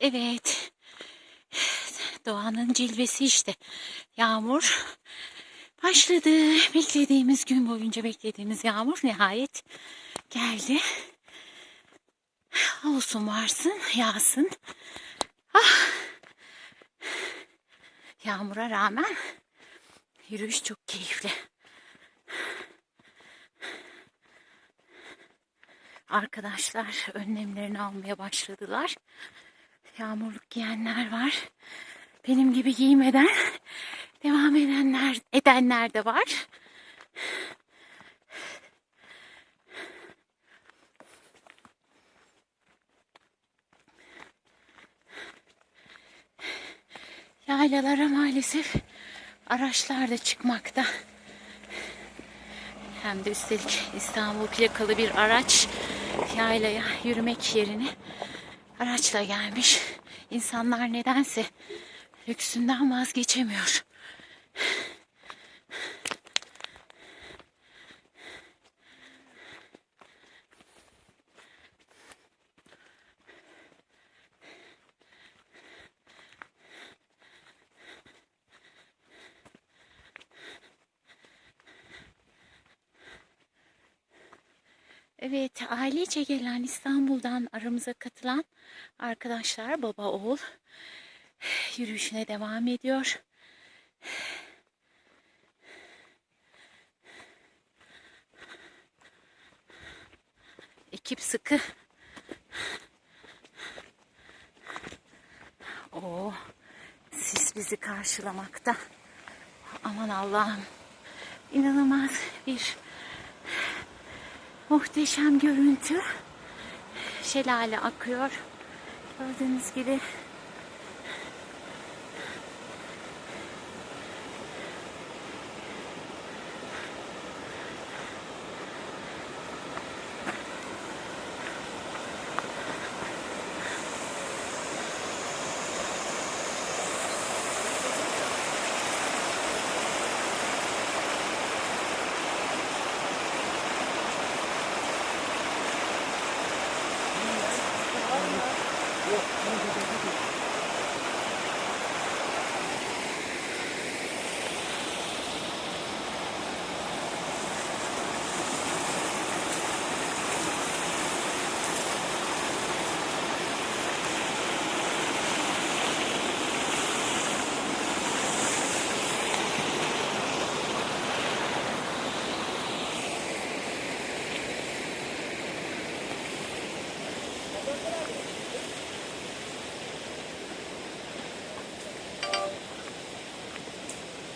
Evet. Doğanın cilvesi işte. Yağmur başladı. Beklediğimiz gün boyunca beklediğimiz yağmur nihayet geldi. Olsun varsın, yağsın. Ah. Yağmura rağmen yürüyüş çok keyifli. Arkadaşlar önlemlerini almaya başladılar. Yağmurluk giyenler var. Benim gibi giymeden devam edenler edenler de var. Yaylalara maalesef araçlar da çıkmakta. Hem de üstelik İstanbul plakalı bir araç yaylaya yürümek yerine araçla gelmiş. İnsanlar nedense lüksünden vazgeçemiyor. Evet, ailece gelen İstanbul'dan aramıza katılan arkadaşlar baba oğul yürüyüşüne devam ediyor. Ekip sıkı. Oo, sis bizi karşılamakta. Aman Allah'ım. İnanılmaz bir Muhteşem görüntü. Şelale akıyor. Gördüğünüz gibi ハハハハ。